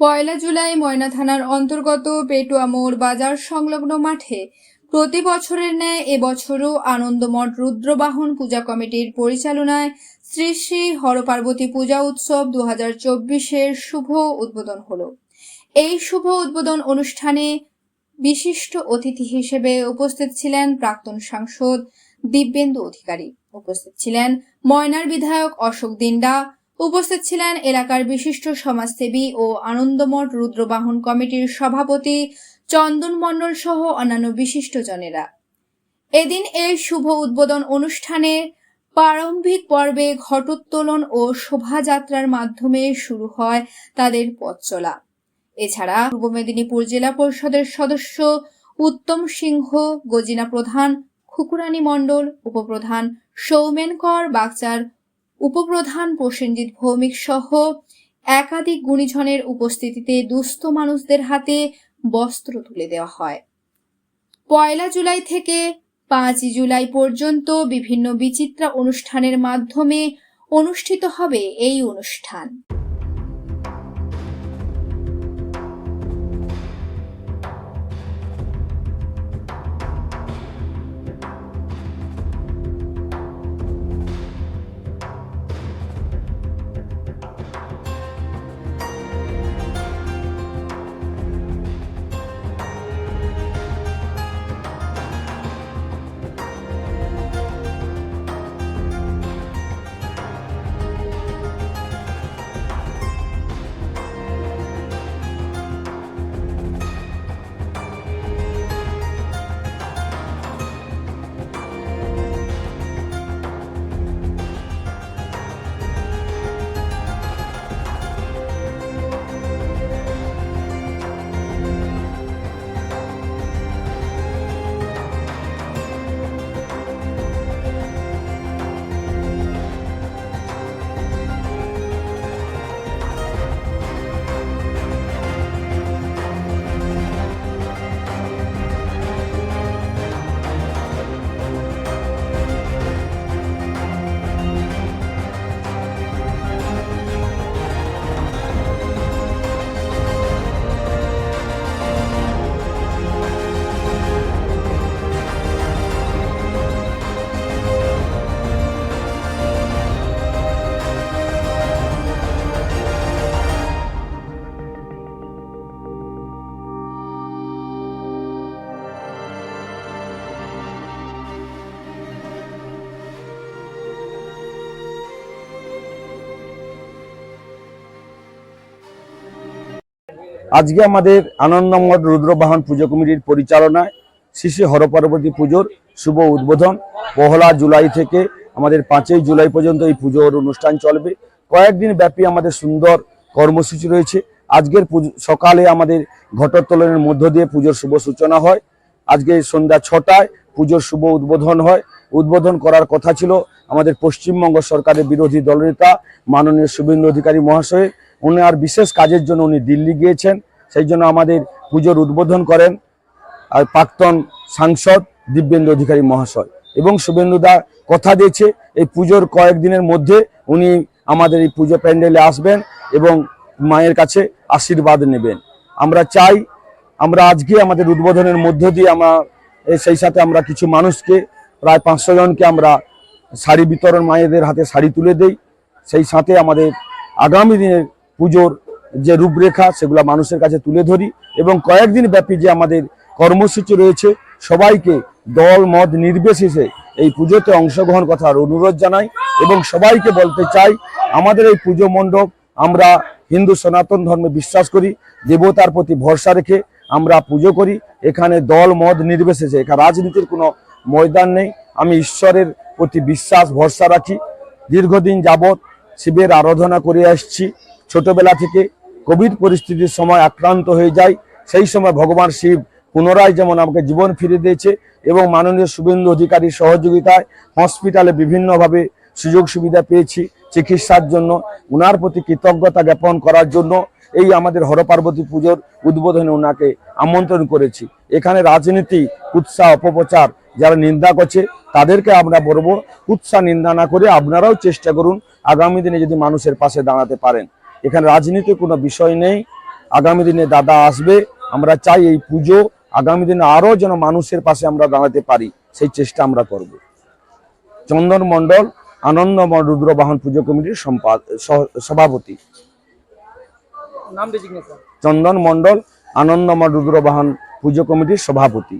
পয়লা জুলাই ময়না থানার অন্তর্গত পেটুয়া মোড় বাজার সংলগ্ন মাঠে প্রতি বছরের ন্যায় এবছরও আনন্দমঠ রুদ্রবাহন পূজা কমিটির পরিচালনায় শ্রী শ্রী হরপার্বতী পূজা উৎসব দু হাজার চব্বিশের শুভ উদ্বোধন হলো। এই শুভ উদ্বোধন অনুষ্ঠানে বিশিষ্ট অতিথি হিসেবে উপস্থিত ছিলেন প্রাক্তন সাংসদ দিব্যেন্দু অধিকারী। উপস্থিত ছিলেন ময়নার বিধায়ক অশোক দিন্ডা উপস্থিত ছিলেন এলাকার বিশিষ্ট সমাজসেবী ও আনন্দমঠ রুদ্রবাহন কমিটির সভাপতি চন্দন মণ্ডল সহ অন্যান্য বিশিষ্টজনেরা। এদিন এই শুভ উদ্বোধন অনুষ্ঠানে প্রারম্ভিক পর্বে ঘটোত্তোলন ও শোভাযাত্রার মাধ্যমে শুরু হয় তাদের পথ চলা। এছাড়া পূর্ব মেদিনীপুর জেলা পরিষদের সদস্য উত্তম সিংহ, গজিনা প্রধান, খুকুরানী মণ্ডল, উপপ্রধান সৌমেন কর, বাগচার উপপ্রধান প্রসেনজিৎ ভৌমিক সহ একাধিক গুণীজনের উপস্থিতিতে দুস্থ মানুষদের হাতে বস্ত্র তুলে দেওয়া হয়। পয়লা জুলাই থেকে পাঁচই জুলাই পর্যন্ত বিভিন্ন বিচিত্রা অনুষ্ঠানের মাধ্যমে অনুষ্ঠিত হবে এই অনুষ্ঠান। আজকে আমাদের আনন্দমঠ রুদ্রবাহন পুজো কমিটির পরিচালনায় শ্রী হরপার্বতী পুজোর শুভ উদ্বোধন। পহলা জুলাই থেকে আমাদের পাঁচই জুলাই পর্যন্ত এই পুজোর অনুষ্ঠান চলবে। কয়েকদিন ব্যাপী আমাদের সুন্দর কর্মসূচি রয়েছে। আজকের সকালে আমাদের ঘটোত্তোলনের মধ্য দিয়ে পুজোর শুভ সূচনা হয়। আজকে সন্ধ্যা ছটায় পুজোর শুভ উদ্বোধন হয়। উদ্বোধন করার কথা ছিল আমাদের পশ্চিমবঙ্গ সরকারের বিরোধী দলনেতা, মাননীয় শুভেন্দু অধিকারী মহাশয়ের। উনি আর বিশেষ কাজের জন্য উনি দিল্লি গিয়েছেন, সেই জন্য আমাদের পুজোর উদ্বোধন করেন আর প্রাক্তন সাংসদ দিব্যেন্দু অধিকারী মহাশয়। এবং শুভেন্দুদা কথা দিয়েছে, এই পুজোর কয়েকদিনের মধ্যে উনি আমাদের এই পুজো প্যান্ডেলে আসবেন এবং মায়ের কাছে আশীর্বাদ নেবেন। আমরা চাই, আমরা আজকে আমাদের উদ্বোধনের মধ্য দিয়ে আমরা সেই সাথে আমরা কিছু মানুষকে, প্রায় পাঁচশো জনকে আমরা শাড়ি বিতরণ মায়েদের হাতে শাড়ি তুলে দেই। সেই সাথে আমাদের আগামী দিনের পুজোর যে রূপরেখা সেগুলো মানুষের কাছে তুলে ধরি এবং কয়েকদিন ব্যাপী যে আমাদের কর্মসূচি রয়েছে, সবাইকে দল, মত নির্বিশেষে এই পুজোতে অংশগ্রহণ করার অনুরোধ জানাই এবং সবাইকে বলতে চাই, আমাদের এই পুজো মণ্ডপ আমরা হিন্দু সনাতন ধর্মে বিশ্বাস করি, দেবতার প্রতি ভরসা রেখে আমরা পুজো করি, এখানে দল, মত নির্বিশেষে, এখানে রাজনীতির কোনো ময়দান নেই, আমি ঈশ্বরের প্রতি বিশ্বাস, ভরসা রাখি। দীর্ঘদিন যাবৎ শিবের আরাধনা করে আসছি। ছোটবেলা থেকে কোভিড পরিস্থিতির সময় আক্রান্ত হয়ে যায়, সেই সময় ভগবান শিব পুনরায় যেমন আমাকে জীবন ফিরে দিয়েছে এবং মাননীয় শুভেন্দু অধিকারীর সহযোগিতায় হসপিটালে বিভিন্নভাবে সুযোগ সুবিধা পেয়েছি চিকিৎসার জন্য, উনার প্রতি কৃতজ্ঞতা জ্ঞাপন করার জন্য এই আমাদের হরপার্বতী পুজোর উদ্বোধনে ওনাকে আমন্ত্রণ করেছি। এখানে রাজনীতি উৎসাহ অপপ্রচার যারা নিন্দা করছে, তাদেরকে আমরা বলব উৎসাহ নিন্দা না করে আপনারাও চেষ্টা করুন, আগামী দিনে যদি মানুষের পাশে দাঁড়াতে পারেন। এখানে রাজনীতির কোনো বিষয় নেই। আগামী দিনে দাদা আসবে আমরা চাই এই পুজো। আগামী দিনে আরও যেন মানুষের পাশে আমরা দাঁড়াতে পারি সেই চেষ্টা আমরা করব। চন্দন মণ্ডল আনন্দময় রুদ্রবাহন পুজো কমিটির সভাপতি। চন্দন মণ্ডল আনন্দময় রুদ্রবাহন পুজো কমিটির সভাপতি।